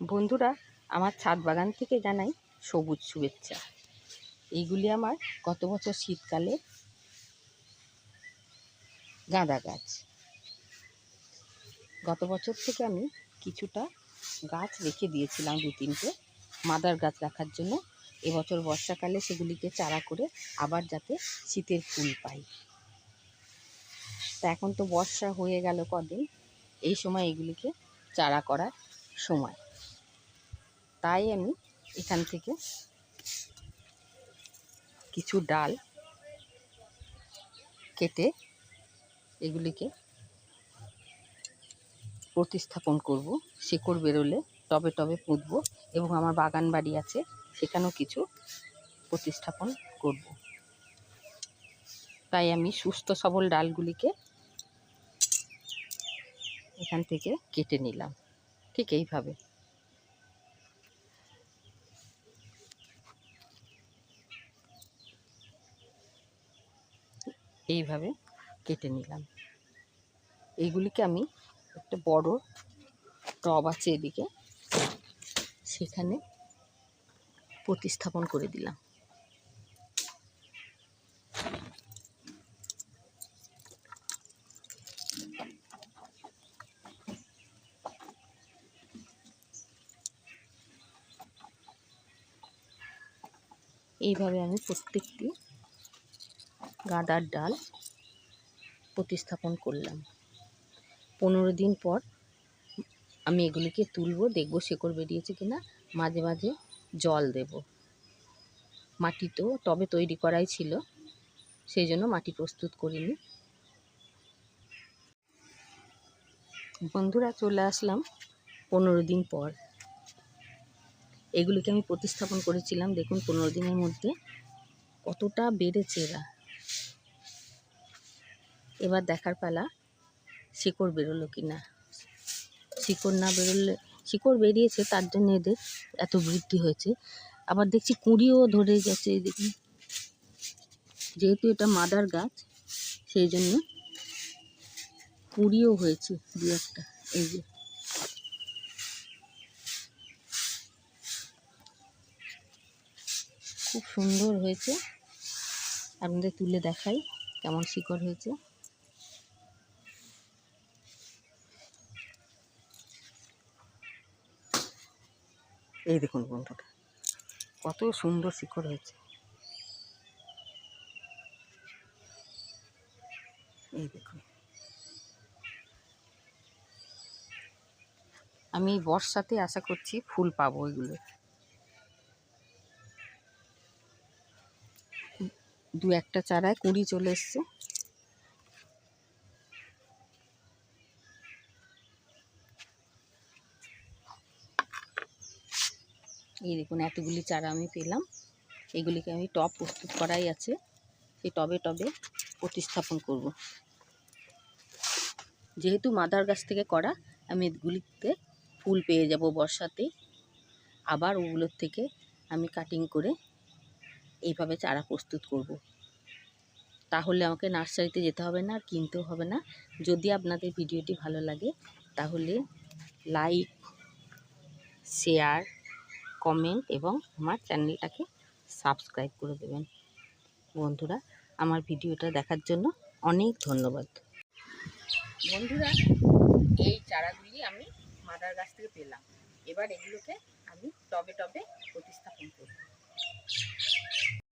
বন্ধুরা, আমার ছাদ বাগান থেকে জানাই সবুজ শুভেচ্ছা। এইগুলি আমার গত বছর শীতকালে গাঁদা গাছ। গত বছর থেকে আমি কিছুটা গাছ রেখে দিয়েছিলাম দু তিনটে মাদার গাছ রাখার জন্য। এবছর বর্ষাকালে সেগুলিকে চারা করে আবার যাতে শীতের ফুল পাই। তা এখন তো বর্ষা হয়ে গেল কদিন, এই সময় এগুলিকে চারা করার সময়। তাই আমি এখান থেকে কিছু ডাল কেটে এগুলিকে প্রতিস্থাপন করব, শিকড় বেরোলে টবে টবে পুঁতবো এবং আমার বাগান বাড়ি আছে, সেখানেও কিছু প্রতিস্থাপন করব। তাই আমি সুস্থ সবল ডালগুলিকে এখান থেকে কেটে নিলাম। ঠিক এইভাবে। এইভাবে কেটে নিলাম। এইগুলিকে আমি একটা বড় টব আছে এদিকে, সেখানে প্রতিস্থাপন করে দিলাম। এইভাবে আমি প্রত্যেকটি গাঁদার ডাল প্রতিস্থাপন করলাম। পনেরো দিন পর আমি এগুলিকে তুলবো, দেখব শেকড় বেরিয়েছে কিনা। মাঝে মাঝে জল দেব। মাটি তো টবে তৈরি করাই ছিল, সেই জন্য মাটি প্রস্তুত করিনি। বন্ধুরা, চলে আসলাম পনেরো দিন পর। এগুলিকে আমি প্রতিস্থাপন করেছিলাম, দেখুন পনেরো দিনের মধ্যে কতটা বেড়েছে এরা। এবার দেখার পালা, শিকড় বেরোলো কি না? শিকড় না বেরোলে, শিকড় বেরিয়েছে, তার জন্য এদের এত বৃদ্ধি হয়েছে। আবার দেখছি কুঁড়িও ধরে গেছে এই দেখুন যেহেতু এটা মাদার গাছ, সেই জন্য কুঁড়িও হয়েছে দু একটা, এই যে। খুব সুন্দর হয়েছে। আপনাদের তুলে দেখাই কেমন শিকড় হয়েছে। এই দেখুন বন্ধুরা, কত সুন্দর শিকড় হয়েছে। এই দেখুন। আমি বর্ষাতে আশা করছি ফুল পাবো এগুলো দু একটা চারায় কুড়ি চলে এসছে। এই দেখুন এতগুলি চারা আমি পেলাম। এগুলিকে আমি টব প্রস্তুত করাই আছে। সেই টবে টবে প্রতিস্থাপন করব। যেহেতু মাদার গাছ থেকে করা, আমি এগুলিতে ফুল পেয়ে যাব বর্ষাতে। আবার ওগুলোর থেকে আমি কাটিং করে এইভাবে চারা প্রস্তুত করব। তাহলে আমাকে নার্সারিতে যেতে হবে না, আর কিনতেও হবে না। যদি আপনাদের ভিডিওটি ভালো লাগে, তাহলে লাইক, শেয়ার কমেন্ট এবং আমার চ্যানেলটাকে সাবস্ক্রাইব করে দেবেন। বন্ধুরা, আমার ভিডিওটা দেখার জন্য অনেক ধন্যবাদ। বন্ধুরা, এই চারাগুলি আমি মাদার গাছ থেকে পেলাম। এবার এগুলোকে আমি টবে টবে